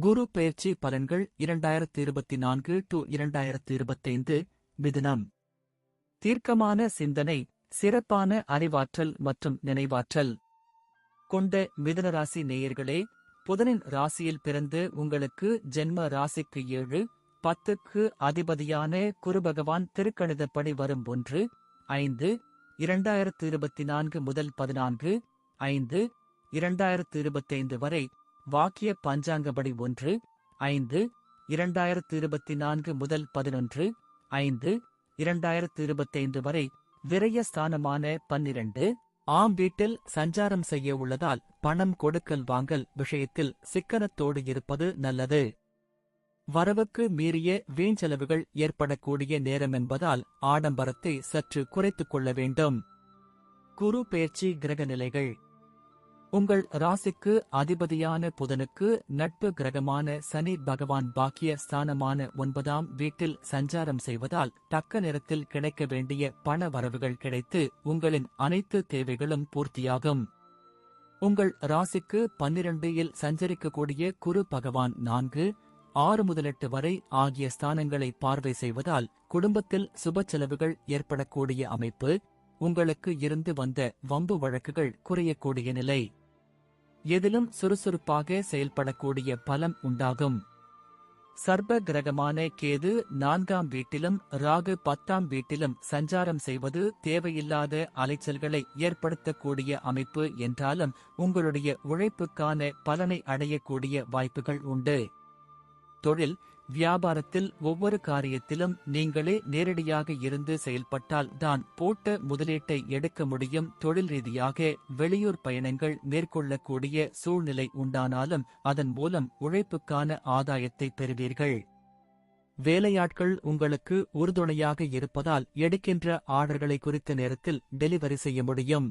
குரு பெயர்ச்சி பலன்கள் இரண்டாயிரத்தி இருபத்தி நான்கு டு இரண்டாயிரத்தி இருபத்தைந்து மிதுனம். தீர்க்கமான சிந்தனை சிறப்பான அறிவாற்றல் மற்றும் நினைவாற்றல். கொண்ட மிதுன ராசி நேயர்களே புதனின் ராசியில் பிறந்து உங்களுக்கு ஜென்ம ராசிக்கு ஏழு பத்துக்கு அதிபதியான குருபகவான் திருக்கணிதப்படி வரும் ஒன்று ஐந்து இரண்டாயிரத்து இருபத்தி நான்கு முதல் பதினான்கு ஐந்து இரண்டாயிரத்து இருபத்தைந்து வரை வாக்கிய பஞ்சாங்கப்படி ஒன்று ஐந்து இரண்டாயிரத்து இருபத்தி நான்கு முதல் பதினொன்று ஐந்து இரண்டாயிரத்து இருபத்தைந்து வரை விரய ஸ்தானமான பன்னிரண்டு ஆம் வீட்டில் சஞ்சாரம் செய்ய உள்ளதால் பணம் கொடுக்கல் வாங்கல் விஷயத்தில் சிக்கனத்தோடு இருப்பது நல்லது. வரவுக்கு மீறிய வீண் செலவுகள் ஏற்படக்கூடிய நேரம் என்பதால் ஆடம்பரத்தை சற்று குறைத்துக் கொள்ள வேண்டும். குரு பெயர்ச்சி கிரக நிலைகள் உங்கள் ராசிக்கு அதிபதியான புதனுக்கு நட்பு கிரகமான சனி பகவான் பாக்கிய ஸ்தானமான ஒன்பதாம் வீட்டில் சஞ்சாரம் செய்வதால் தக்க நேரத்தில் கிடைக்க வேண்டிய பண வரவுகள் கிடைத்து உங்களின் அனைத்து தேவைகளும் பூர்த்தியாகும். உங்கள் ராசிக்கு பன்னிரண்டு இல் சஞ்சரிக்கக்கூடிய குரு பகவான் நான்கு ஆறு முதல் எட்டு வரை ஆகிய ஸ்தானங்களை பார்வை செய்வதால் குடும்பத்தில் சுப செலவுகள் ஏற்படக்கூடிய அமைப்பு உங்களுக்கு இருந்து வந்த வம்பு வழக்குகள் குறையக்கூடிய நிலை. எதிலும் சுறுசுறுப்பாக செயல்படக்கூடிய பலம் உண்டாகும். சர்ப கிரகமான கேது நான்காம் வீட்டிலும் ராகு பத்தாம் வீட்டிலும் சஞ்சாரம் செய்வது தேவையில்லாத அலைச்சல்களை ஏற்படுத்தக்கூடிய அமைப்பு என்றாலும் உங்களுடைய உழைப்புக்கான பலனை அடையக்கூடிய வாய்ப்புகள் உண்டு. தொழில் வியாபாரத்தில் ஒவ்வொரு காரியத்திலும் நீங்களே நேரடியாக இருந்து செயல்பட்டால் தான் போட்ட முதலீட்டை எடுக்க முடியும். தொழில் ரீதியாக வெளியூர் பயணங்கள் மேற்கொள்ளக்கூடிய சூழ்நிலை உண்டானாலும் அதன் மூலம் உழைப்புக்கான ஆதாயத்தை பெறுவீர்கள். வேலையாட்கள் உங்களுக்கு உறுதுணையாக இருப்பதால் எடுக்கின்ற ஆர்டர்களை குறித்த நேரத்தில் டெலிவரி செய்ய முடியும்.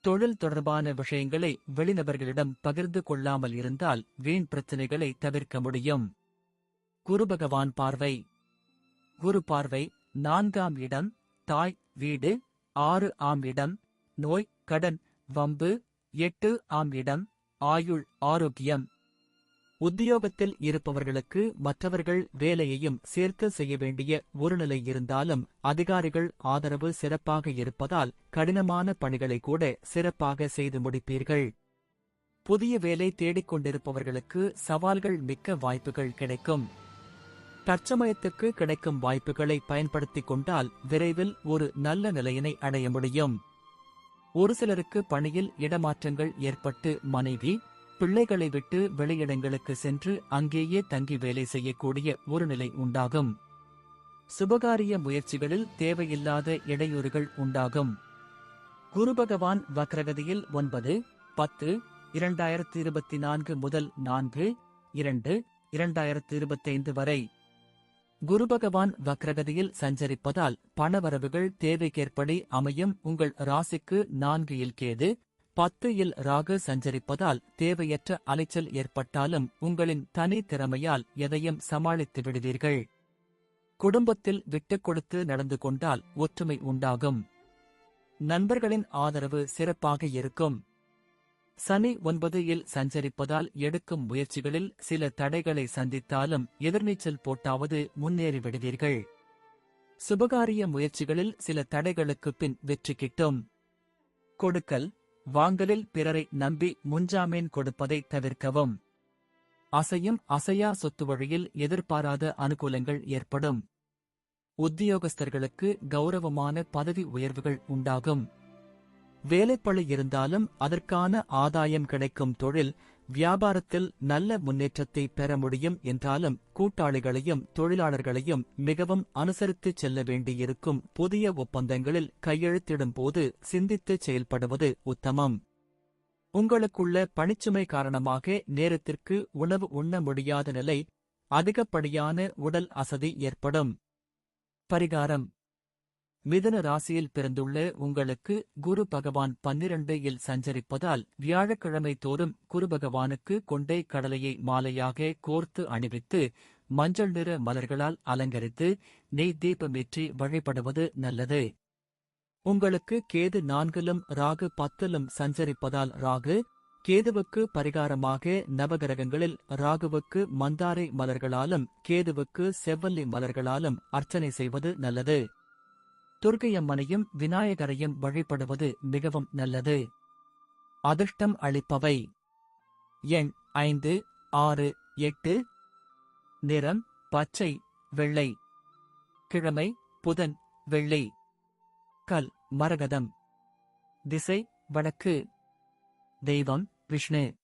தொழில் தொடர்பான விஷயங்களை வெளிநபர்களிடம் பகிர்ந்து கொள்ளாமல் இருந்தால் வீண் பிரச்சினைகளை தவிர்க்க முடியும். குருபகவான் பார்வை. குரு பார்வை நான்காம் இடம் தாய் வீடு ஆறு ஆம் இடம் நோய் கடன் வம்பு எட்டு ஆம் இடம் ஆயுள் ஆரோக்கியம். உத்தியோகத்தில் இருப்பவர்களுக்கு மற்றவர்கள் வேலையையும் சேர்த்து செய்ய வேண்டிய ஒரு நிலை இருந்தாலும் அதிகாரிகள் ஆதரவு சிறப்பாக இருப்பதால் கடினமான பணிகளை கூட சிறப்பாக செய்து முடிப்பீர்கள். புதிய வேலை தேடிக் கொண்டிருப்பவர்களுக்கு சவால்கள் மிக்க வாய்ப்புகள் கிடைக்கும். தற்சமயத்துக்கு கிடைக்கும் வாய்ப்புகளை பயன்படுத்திக் கொண்டால் விரைவில் ஒரு நல்ல நிலையினை அடைய முடியும். ஒரு சிலருக்கு பணியில் இடமாற்றங்கள் ஏற்பட்டு மனைவி பிள்ளைகளை விட்டு வெளியிடங்களுக்கு சென்று அங்கேயே தங்கி வேலை செய்யக்கூடிய ஒரு நிலை உண்டாகும். சுபகாரிய முயற்சிகளில் தேவையில்லாத இடையூறுகள் உண்டாகும். குரு பகவான் வக்ரகதியில் ஒன்பது பத்து இரண்டாயிரத்தி இருபத்தி நான்கு முதல் நான்கு இரண்டு இரண்டாயிரத்து இருபத்தைந்து வரை குரு பகவான் வக்ரகதியில் சஞ்சரிப்பதால் பணவரவுகள் தேவைக்கேற்படி அமையும். உங்கள் ராசிக்கு நான்கு இல் கேது பத்து இல் ராகு சஞ்சரிப்பதால் தேவையற்ற அலைச்சல் ஏற்பட்டாலும் உங்களின் தனி திறமையால் எதையும் சமாளித்து விடுவீர்கள். குடும்பத்தில் விட்டுக் கொடுத்து நடந்து கொண்டால் ஒற்றுமை உண்டாகும். நண்பர்களின் ஆதரவு சிறப்பாக இருக்கும். சனி ஒன்பது இல் சஞ்சரிப்பதால் எடுக்கும் முயற்சிகளில் சில தடைகளை சந்தித்தாலும் எதிர்நீச்சல் போட்டாவது முன்னேறி விடுவீர்கள். சுபகாரிய முயற்சிகளில் சில தடைகளுக்கு பின் வெற்றி கிட்டும். கொடுக்கல் வாங்கலில் பிறரை நம்பி முன்ஜாமீன் கொடுப்பதை தவிர்க்கவும். அசையும் அசையா சொத்து வழியில் எதிர்பாராத அனுகூலங்கள் ஏற்படும். உத்தியோகஸ்தர்களுக்கு கௌரவமான பதவி உயர்வுகள் உண்டாகும். வேலைப்பழு இருந்தாலும் அதற்கான ஆதாயம் கிடைக்கும் தொழில் வியாபாரத்தில் நல்ல முன்னேற்றத்தை பெற முடியும் என்றாலும் கூட்டாளிகளையும் தொழிலாளர்களையும் மிகவும் அனுசரித்து செல்ல வேண்டியிருக்கும் புதிய ஒப்பந்தங்களில் கையெழுத்திடும் போது சிந்தித்து செயல்படுவது உத்தமம். உங்களுக்குள்ள பணிச்சுமை காரணமாக நேரத்திற்கு உணவு உண்ண முடியாத நிலை அதிகப்படியான உடல் அசதி ஏற்படும். பரிகாரம். மிதன ராசியில் பிறந்துள்ள உங்களுக்கு குரு பகவான் பன்னிரண்டையில் சஞ்சரிப்பதால் வியாழக்கிழமை தோறும் குரு பகவானுக்கு கொண்டை கடலையை மாலையாக கோர்த்து அணிவித்து மஞ்சள் நிற மலர்களால் அலங்கரித்து நெய் தீபமேற்றி வழிபடுவது நல்லது. உங்களுக்கு கேது நான்கிலும் ராகு பத்திலும் சஞ்சரிப்பதால் ராகு கேதுவுக்கு பரிகாரமாக நவகிரகங்களில் ராகுவுக்கு மந்தாரை மலர்களாலும் கேதுவுக்கு செவ்வல்லி மலர்களாலும் அர்ச்சனை செய்வது நல்லது. துர்க்கையம்மனையும் விநாயகரையும் வழிபடுவது மிகவும் நல்லது. அதிர்ஷ்டம் அளிப்பவை. எண் ஐந்து ஆறு எட்டு. நிறம் பச்சை வெள்ளை. கிழமை புதன் வெள்ளி. கல் மரகதம். திசை வடக்கு. தெய்வம் விஷ்ணு.